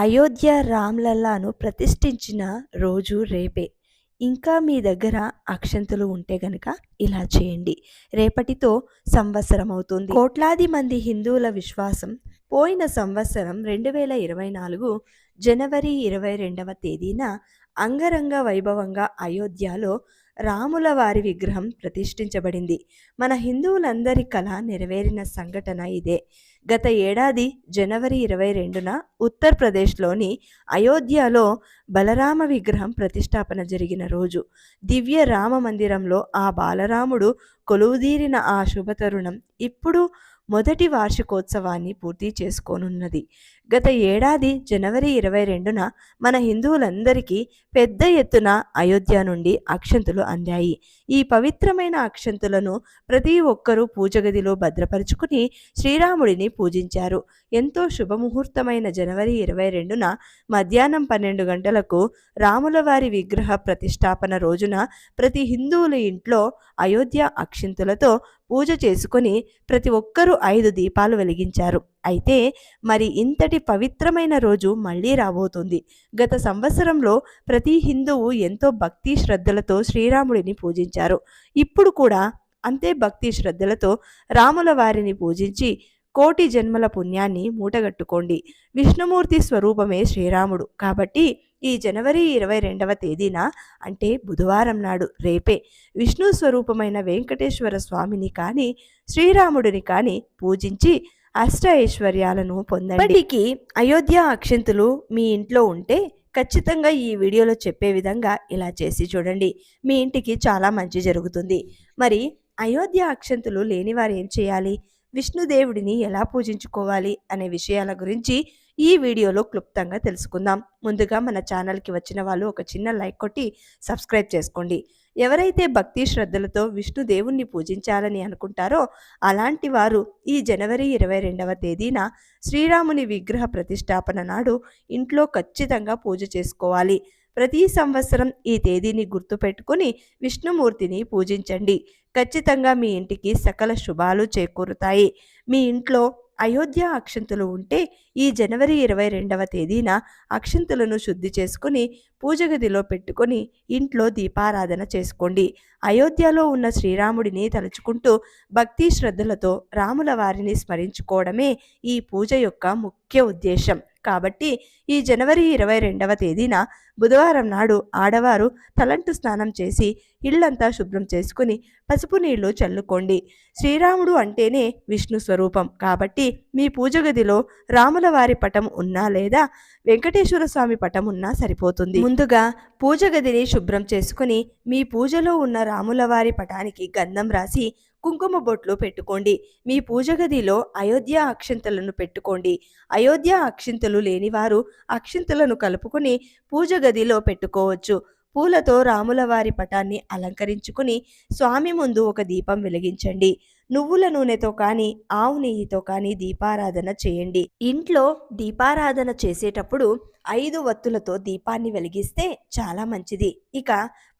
అయోధ్య రామ్లల్లాను ప్రతిష్ఠించిన రోజు రేపే. ఇంకా మీ దగ్గర అక్షంతలు ఉంటే గనక ఇలా చేయండి. రేపటితో సంవత్సరం అవుతుంది కోట్లాది మంది హిందువుల విశ్వాసం పోయిన సంవత్సరం రెండు వేల ఇరవై నాలుగు జనవరి ఇరవై రెండవ తేదీన అంగరంగ వైభవంగా అయోధ్యలో రాముల వారి విగ్రహం ప్రతిష్ఠించబడింది. మన హిందువులందరి కళ నెరవేరిన సంఘటన ఇదే. గత ఏడాది జనవరి ఇరవై రెండున ఉత్తరప్రదేశ్లోని అయోధ్యలో బలరామ విగ్రహం ప్రతిష్టాపన జరిగిన రోజు. దివ్య రామ మందిరంలో ఆ బాలరాముడు కొలువుదీరిన ఆ శుభతరుణం ఇప్పుడు మొదటి వార్షికోత్సవాన్ని పూర్తి చేసుకోనున్నది. గత ఏడాది జనవరి ఇరవై రెండున మన హిందువులందరికీ పెద్ద ఎత్తున అయోధ్య నుండి అక్షంతులు అందాయి. ఈ పవిత్రమైన అక్షంతులను ప్రతి ఒక్కరూ పూజగదిలో భద్రపరుచుకుని శ్రీరాముడిని పూజించారు. ఎంతో శుభముహూర్తమైన జనవరి ఇరవై రెండున మధ్యాహ్నం పన్నెండు గంటలకు రాములవారి విగ్రహ ప్రతిష్టాపన రోజున ప్రతి హిందువుల ఇంట్లో అయోధ్య అక్షింతులతో పూజ చేసుకొని ప్రతి ఒక్కరూ ఐదు దీపాలు వెలిగించారు. అయితే మరి ఇంతటి పవిత్రమైన రోజు మళ్ళీ రాబోతుంది. గత సంవత్సరంలో ప్రతి హిందువు ఎంతో భక్తి శ్రద్ధలతో శ్రీరాముడిని పూజించారు. ఇప్పుడు కూడా అంతే భక్తి శ్రద్ధలతో రాముల వారిని పూజించి కోటి జన్మల పుణ్యాన్ని మూటగట్టుకోండి. విష్ణుమూర్తి స్వరూపమే శ్రీరాముడు. కాబట్టి ఈ జనవరి ఇరవై రెండవ తేదీన అంటే బుధవారం నాడు రేపే విష్ణు స్వరూపమైన వెంకటేశ్వర స్వామిని కానీ శ్రీరాముడిని కానీ పూజించి అష్ట ఐశ్వర్యాలను పొందడానికి అయోధ్య అక్షంతులు మీ ఇంట్లో ఉంటే ఖచ్చితంగా ఈ వీడియోలో చెప్పే విధంగా ఇలా చేసి చూడండి. మీ ఇంటికి చాలా మంచి జరుగుతుంది. మరి అయోధ్య అక్షంతులు లేనివారు ఏం చేయాలి? విష్ణుదేవుడిని ఎలా పూజించుకోవాలి? అనే విషయాల గురించి ఈ వీడియోలో క్లుప్తంగా తెలుసుకుందాం. ముందుగా మన ఛానల్కి వచ్చిన వాళ్ళు ఒక చిన్న లైక్ కొట్టి సబ్స్క్రైబ్ చేసుకోండి. ఎవరైతే భక్తి శ్రద్ధలతో విష్ణుదేవుణ్ణి పూజించాలని అనుకుంటారో అలాంటి వారు ఈ జనవరి ఇరవై రెండవ తేదీన శ్రీరాముని విగ్రహ ప్రతిష్టాపన నాడు ఇంట్లో ఖచ్చితంగా పూజ చేసుకోవాలి. ప్రతి సంవత్సరం ఈ తేదీని గుర్తుపెట్టుకుని విష్ణుమూర్తిని పూజించండి. ఖచ్చితంగా మీ ఇంటికి సకల శుభాలు చేకూరుతాయి. మీ ఇంట్లో అయోధ్య అక్షంతులు ఉంటే ఈ జనవరి ఇరవై రెండవ తేదీన అక్షంతులను శుద్ధి చేసుకుని పూజగదిలో పెట్టుకొని ఇంట్లో దీపారాధన చేసుకోండి. అయోధ్యలో ఉన్న శ్రీరాముడిని తలుచుకుంటూ భక్తి శ్రద్ధలతో రాముల వారిని స్మరించుకోవడమే ఈ పూజ యొక్క ముఖ్య ఉద్దేశం. కాబట్టి ఈ జనవరి ఇరవై రెండవ తేదీన బుధవారం నాడు ఆడవారు తలంటు స్నానం చేసి ఇళ్ళంతా శుభ్రం చేసుకుని పసుపు నీళ్ళు చల్లుకోండి. శ్రీరాముడు అంటేనే విష్ణు స్వరూపం. కాబట్టి మీ పూజ గదిలో రాముల వారి పటం ఉన్నా లేదా వెంకటేశ్వర స్వామి పటం ఉన్నా సరిపోతుంది. ముందుగా పూజ గదిని శుభ్రం చేసుకుని మీ పూజలో ఉన్న రాములవారి పటానికి గంధం రాసి కుంకుమ బొట్లు పెట్టుకోండి. మీ పూజ గదిలో అయోధ్య అక్షింతలను పెట్టుకోండి. అయోధ్య అక్షింతలు లేనివారు అక్షింతలను కలుపుకొని పూజ గదిలో పెట్టుకోవచ్చు. పూలతో రాములవారి పటాన్ని అలంకరించుకుని స్వామి ముందు ఒక దీపం వెలిగించండి. నువ్వుల నూనెతో కానీ ఆవు నెయ్యితో కానీ దీపారాధన చేయండి. ఇంట్లో దీపారాధన చేసేటప్పుడు ఐదు వత్తులతో దీపాన్ని వెలిగిస్తే చాలా మంచిది. ఇక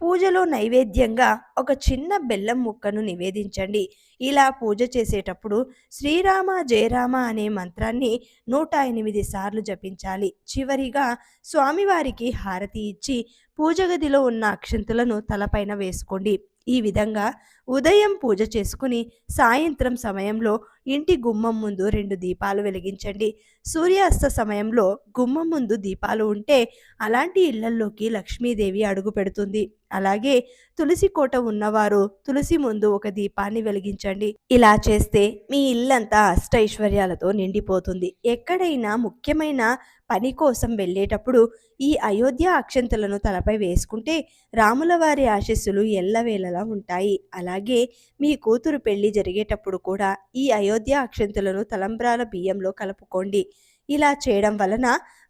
పూజలో నైవేద్యంగా ఒక చిన్న బెల్లం ముక్కను నివేదించండి. ఇలా పూజ చేసేటప్పుడు శ్రీరామ జయరామ అనే మంత్రాన్ని నూట ఎనిమిది సార్లు జపించాలి. చివరిగా స్వామివారికి హారతి ఇచ్చి పూజ గదిలో ఉన్న అక్షంతులను తలపైన వేసుకోండి. ఈ విధంగా ఉదయం పూజ చేసుకుని సాయంత్రం సమయంలో ఇంటి గుమ్మం ముందు రెండు దీపాలు వెలిగించండి. సూర్యాస్త సమయంలో గుమ్మం ముందు దీపాలు ఉంటే అలాంటి ఇళ్ళల్లోకి లక్ష్మీదేవి అడుగు పెడుతుంది. అలాగే తులసి కోట ఉన్నవారు తులసి ముందు ఒక దీపాన్ని వెలిగించండి. ఇలా చేస్తే మీ ఇల్లంతా అష్టైశ్వర్యాలతో నిండిపోతుంది. ఎక్కడైనా ముఖ్యమైన పని కోసం వెళ్ళేటప్పుడు ఈ అయోధ్య అక్షంతలను తలపై వేసుకుంటే రాముల వారి ఆశస్సులు ఎల్లవేళలా ఉంటాయి. అలాగే మీ కూతురు పెళ్ళి జరిగేటప్పుడు కూడా ఈ అయోధ్య అక్షంతులను తలంబ్రాల బియ్యంలో కలుపుకోండి. ఇలా చేయడం వలన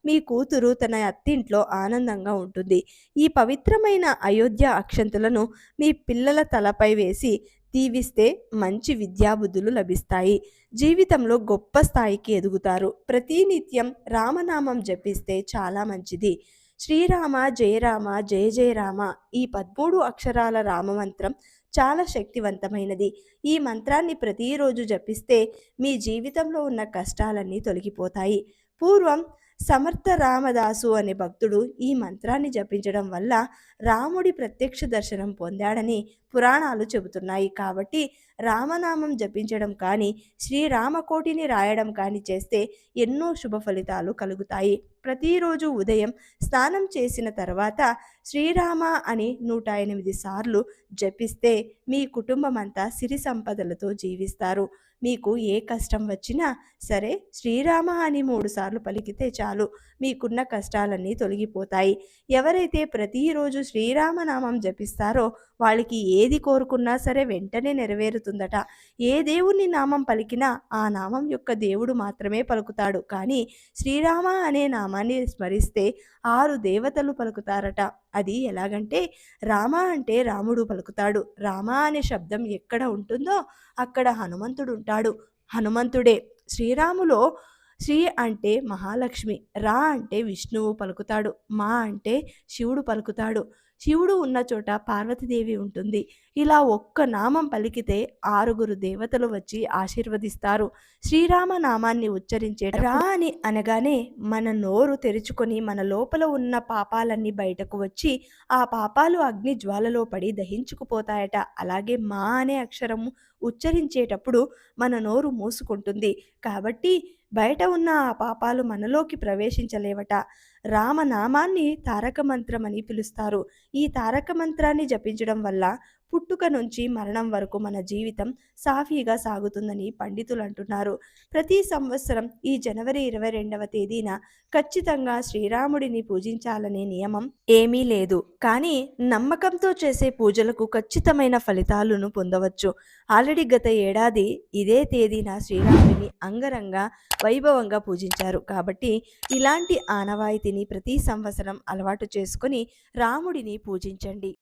మీ కూతురు తన అత్తింట్లో ఆనందంగా ఉంటుంది. ఈ పవిత్రమైన అయోధ్య అక్షంతులను మీ పిల్లల తలపై వేసి దీవిస్తే మంచి విద్యాబుద్ధులు లభిస్తాయి. జీవితంలో గొప్ప స్థాయికి ఎదుగుతారు. ప్రతినిత్యం రామనామం జపిస్తే చాలా మంచిది. శ్రీరామ జయరామ జయ జయరామ ఈ పదమూడు అక్షరాల రామమంత్రం చాలా శక్తివంతమైనది. ఈ మంత్రాన్ని ప్రతిరోజు జపిస్తే మీ జీవితంలో ఉన్న కష్టాలన్నీ తొలగిపోతాయి. పూర్వం సమర్థ రామదాసు అనే భక్తుడు ఈ మంత్రాన్ని జపించడం వల్ల రాముడి ప్రత్యక్ష దర్శనం పొందాడని పురాణాలు చెబుతున్నాయి. కాబట్టి రామనామం జపించడం కానీ శ్రీరామకోటిని రాయడం కానీ చేస్తే ఎన్నో శుభ ఫలితాలు కలుగుతాయి. ప్రతిరోజు ఉదయం స్నానం చేసిన తర్వాత శ్రీరామ అని నూట ఎనిమిది సార్లు జపిస్తే మీ కుటుంబం అంతా సిరి సంపదలతో జీవిస్తారు. మీకు ఏ కష్టం వచ్చినా సరే శ్రీరామ అని మూడుసార్లు పలికితే చాలు. మీకున్న కష్టాలన్నీ తొలగిపోతాయి. ఎవరైతే ప్రతిరోజు శ్రీరామనామం జపిస్తారో వాళ్ళకి ఏది కోరుకున్నా సరే వెంటనే నెరవేరుతుందట. ఏ దేవుని నామం పలికినా ఆ నామం యొక్క దేవుడు మాత్రమే పలుకుతాడు. కానీ శ్రీరామ అనే నామాన్ని స్మరిస్తే ఆరు దేవతలు పలుకుతారట. అది ఎలాగంటే రామ అంటే రాముడు పలుకుతాడు. రామ అనే శబ్దం ఎక్కడ ఉంటుందో అక్కడ హనుమంతుడు ఉంటాడు. హనుమంతుడే శ్రీరాములో శ్రీ అంటే మహాలక్ష్మి రా అంటే విష్ణువు పలుకుతాడు మా అంటే శివుడు పలుకుతాడు. శివుడు ఉన్న చోట పార్వతీదేవి ఉంటుంది. ఇలా ఒక్క నామం పలికితే ఆరుగురు దేవతలు వచ్చి ఆశీర్వదిస్తారు. శ్రీరామ నామాన్ని ఉచ్చరించే రా అని అనగానే మన నోరు తెరుచుకొని మన లోపల ఉన్న పాపాలన్నీ బయటకు వచ్చి ఆ పాపాలు అగ్ని జ్వాలలో పడి దహించుకుపోతాయట. అలాగే మా అనే అక్షరము ఉచ్చరించేటప్పుడు మన నోరు మూసుకుంటుంది. కాబట్టి బయట ఉన్న ఆ పాపాలు మనలోకి ప్రవేశించలేవట. రామనామాన్ని తారక మంత్రం అని పిలుస్తారు. ఈ తారక మంత్రాన్ని జపించడం వల్ల పుట్టుక నుంచి మరణం వరకు మన జీవితం సాఫీగా సాగుతుందని పండితులు అంటున్నారు. ప్రతి సంవత్సరం ఈ జనవరి ఇరవై రెండవ తేదీన ఖచ్చితంగా శ్రీరాముడిని పూజించాలనే నియమం ఏమీ లేదు. కానీ నమ్మకంతో చేసే పూజలకు ఖచ్చితమైన ఫలితాలను పొందవచ్చు. ఆల్రెడీ గత ఏడాది ఇదే తేదీన శ్రీరాముడిని అంగరంగ వైభవంగా పూజించారు. కాబట్టి ఇలాంటి ఆనవాయితీని ప్రతి సంవత్సరం అలవాటు చేసుకొని రాముడిని పూజించండి.